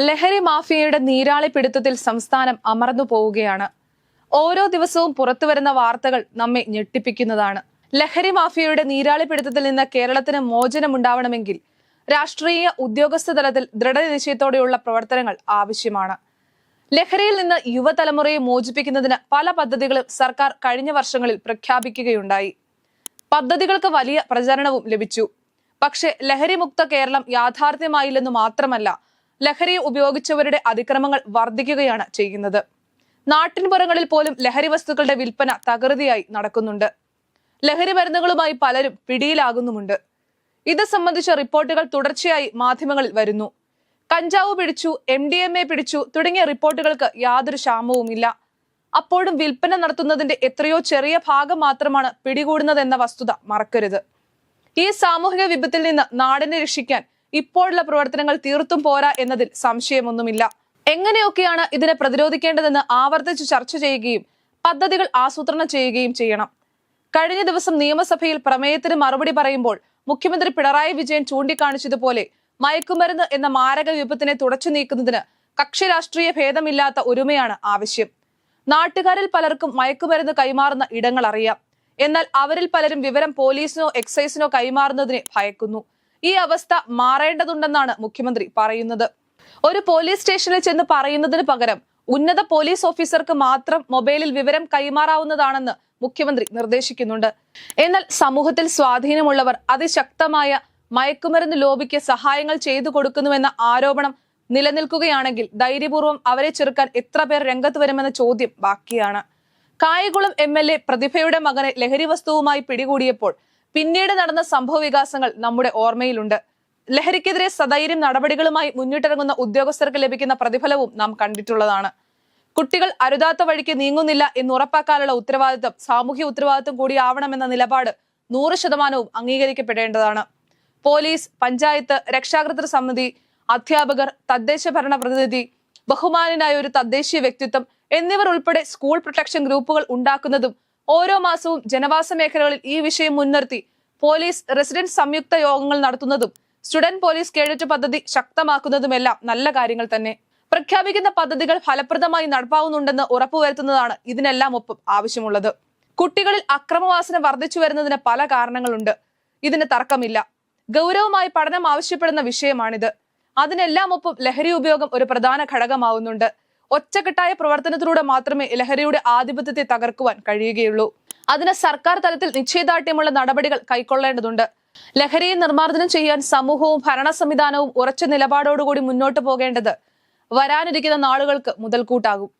ലഹരി മാഫിയയുടെ നീരാളി പിടുത്തത്തിൽ സംസ്ഥാനം അമർന്നു പോവുകയാണ്. ഓരോ ദിവസവും പുറത്തു വരുന്ന വാർത്തകൾ നമ്മെ ഞെട്ടിപ്പിക്കുന്നതാണ്. ലഹരി മാഫിയയുടെ നീരാളി പിടുത്തത്തിൽ നിന്ന് കേരളത്തിന് മോചനമുണ്ടാവണമെങ്കിൽ രാഷ്ട്രീയ ഉദ്യോഗസ്ഥ തലത്തിൽ ദൃഢനിശ്ചയത്തോടെയുള്ള പ്രവർത്തനങ്ങൾ ആവശ്യമാണ്. ലഹരിയിൽ നിന്ന് യുവതലമുറയെ മോചിപ്പിക്കുന്നതിന് പല പദ്ധതികളും സർക്കാർ കഴിഞ്ഞ വർഷങ്ങളിൽ പ്രഖ്യാപിക്കുകയുണ്ടായി. പദ്ധതികൾക്ക് വലിയ പ്രചരണവും ലഭിച്ചു. പക്ഷേ ലഹരിമുക്ത കേരളം യാഥാർത്ഥ്യമായില്ലെന്ന് മാത്രമല്ല ലഹരി ഉപയോഗിച്ചവരുടെ അതിക്രമങ്ങൾ വർദ്ധിക്കുകയാണ് ചെയ്യുന്നത്. നാട്ടിൻപുറങ്ങളിൽ പോലും ലഹരി വസ്തുക്കളുടെ വിൽപ്പന തകൃതിയായി നടക്കുന്നുണ്ട്. ലഹരി മരുന്നുകളുമായി പലരും പിടിയിലാകുന്നുമുണ്ട്. ഇത് സംബന്ധിച്ച റിപ്പോർട്ടുകൾ തുടർച്ചയായി മാധ്യമങ്ങളിൽ വരുന്നു. കഞ്ചാവ് പിടിച്ചു എം ഡി എം എ പിടിച്ചു തുടങ്ങിയ റിപ്പോർട്ടുകൾക്ക് യാതൊരു ക്ഷാമവുമില്ല അപ്പോഴും വിൽപ്പന നടത്തുന്നതിന്റെ എത്രയോ ചെറിയ ഭാഗം മാത്രമാണ് പിടികൂടുന്നതെന്ന വസ്തുത മറക്കരുത്. ഈ സാമൂഹിക വിപത്തിൽ നിന്ന് നാടിനെ രക്ഷിക്കാൻ ഇപ്പോഴുള്ള പ്രവർത്തനങ്ങൾ തീർത്തും പോരാ എന്നതിൽ സംശയമൊന്നുമില്ല. എങ്ങനെയൊക്കെയാണ് ഇതിനെ പ്രതിരോധിക്കേണ്ടതെന്ന് ആവർത്തിച്ച് ചർച്ച ചെയ്യുകയും പദ്ധതികൾ ആസൂത്രണം ചെയ്യുകയും ചെയ്യണം. കഴിഞ്ഞ ദിവസം നിയമസഭയിൽ പ്രമേയത്തിന് മറുപടി പറയുമ്പോൾ മുഖ്യമന്ത്രി പിണറായി വിജയൻ ചൂണ്ടിക്കാണിച്ചതുപോലെ മയക്കുമരുന്ന് എന്ന മാരക വിപത്തിനെ തുടച്ചു നീക്കുന്നതിന് കക്ഷി രാഷ്ട്രീയ ഭേദമില്ലാത്ത ഒരുമയാണ് ആവശ്യം. നാട്ടുകാരിൽ പലർക്കും മയക്കുമരുന്ന് കൈമാറുന്ന ഇടങ്ങൾ അറിയാം എന്നാൽ അവരിൽ പലരും വിവരം പോലീസിനോ എക്സൈസിനോ കൈമാറുന്നതിനെ ഭയക്കുന്നു. ഈ അവസ്ഥ മാറേണ്ടതുണ്ടെന്നാണ് മുഖ്യമന്ത്രി പറയുന്നത്. ഒരു പോലീസ് സ്റ്റേഷനിൽ ചെന്ന് പറയുന്നതിന് പകരം ഉന്നത പോലീസ് ഓഫീസർക്ക് മാത്രം മൊബൈലിൽ വിവരം കൈമാറാവുന്നതാണെന്ന് മുഖ്യമന്ത്രി നിർദ്ദേശിക്കുന്നുണ്ട്. എന്നാൽ സമൂഹത്തിൽ സ്വാധീനമുള്ളവർ അതിശക്തമായ മയക്കുമരുന്ന് ലോബിക്ക് സഹായങ്ങൾ ചെയ്തു കൊടുക്കുന്നുവെന്ന ആരോപണം നിലനിൽക്കുകയാണെങ്കിൽ ധൈര്യപൂർവം അവരെ ചെറുക്കാൻ എത്ര പേർ രംഗത്ത് വരുമെന്ന ചോദ്യം ബാക്കിയാണ്. കായകുളം എം എൽ എ പ്രതിഭയുടെ മകനെ ലഹരി വസ്തുവുമായി പിടികൂടിയപ്പോൾ പിന്നീട് നടന്ന സംഭവ വികാസങ്ങൾ നമ്മുടെ ഓർമ്മയിലുണ്ട്. ലഹരിക്കെതിരെ സധൈര്യം നടപടികളുമായി മുന്നിട്ടിറങ്ങുന്ന ഉദ്യോഗസ്ഥർക്ക് ലഭിക്കുന്ന പ്രതിഫലവും നാം കണ്ടിട്ടുള്ളതാണ്. കുട്ടികൾ അരുതാത്ത വഴിക്ക് നീങ്ങുന്നില്ല എന്ന് ഉറപ്പാക്കാനുള്ള ഉത്തരവാദിത്വം സാമൂഹ്യ ഉത്തരവാദിത്വം കൂടിയാവണമെന്ന നിലപാട് നൂറ് ശതമാനവും അംഗീകരിക്കപ്പെടേണ്ടതാണ്. പോലീസ് പഞ്ചായത്ത് രക്ഷാകർതൃ സമിതി അധ്യാപകർ തദ്ദേശ ഭരണ പ്രതിനിധി ബഹുമാനായ ഒരു തദ്ദേശീയ വ്യക്തിത്വം എന്നിവർ ഉൾപ്പെടെ സ്കൂൾ പ്രൊട്ടക്ഷൻ ഗ്രൂപ്പുകൾ ഉണ്ടാക്കുന്നതും ഓരോ മാസവും ജനവാസ മേഖലകളിൽ ഈ വിഷയം മുൻനിർത്തി പോലീസ് റെസിഡന്റ് സംയുക്ത യോഗങ്ങൾ നടത്തുന്നതും സ്റ്റുഡന്റ് പോലീസ് കേഡറ്റ് പദ്ധതി ശക്തമാക്കുന്നതുമെല്ലാം നല്ല കാര്യങ്ങൾ തന്നെ. പ്രഖ്യാപിക്കുന്ന പദ്ധതികൾ ഫലപ്രദമായി നടപ്പാവുന്നുണ്ടെന്ന് ഉറപ്പുവരുത്തുന്നതാണ് ഇതിനെല്ലാം ഒപ്പം ആവശ്യമുള്ളത്. കുട്ടികളിൽ അക്രമവാസന വർദ്ധിച്ചു വരുന്നതിന് പല കാരണങ്ങളുണ്ട്. ഇതിന് തർക്കമില്ല. ഗൗരവമായി പഠനം ആവശ്യപ്പെടുന്ന വിഷയമാണിത്. അതിനെല്ലാം ഒപ്പം ലഹരി ഉപയോഗം ഒരു പ്രധാന ഘടകമാവുന്നുണ്ട്. ഒറ്റക്കെട്ടായ പ്രവർത്തനത്തിലൂടെ മാത്രമേ ലഹരിയുടെ ആധിപത്യത്തെ തകർക്കുവാൻ കഴിയുകയുള്ളൂ. അതിന് സർക്കാർ തലത്തിൽ നിശ്ചയദാർഢ്യമുള്ള നടപടികൾ കൈക്കൊള്ളേണ്ടതുണ്ട്. ലഹരിയെ നിർമ്മാർജനം ചെയ്യാൻ സമൂഹവും ഭരണ സംവിധാനവും ഉറച്ച നിലപാടോടുകൂടി മുന്നോട്ട് പോകേണ്ടത് വരാനിരിക്കുന്ന നാളുകൾക്ക് മുതൽക്കൂട്ടാകും.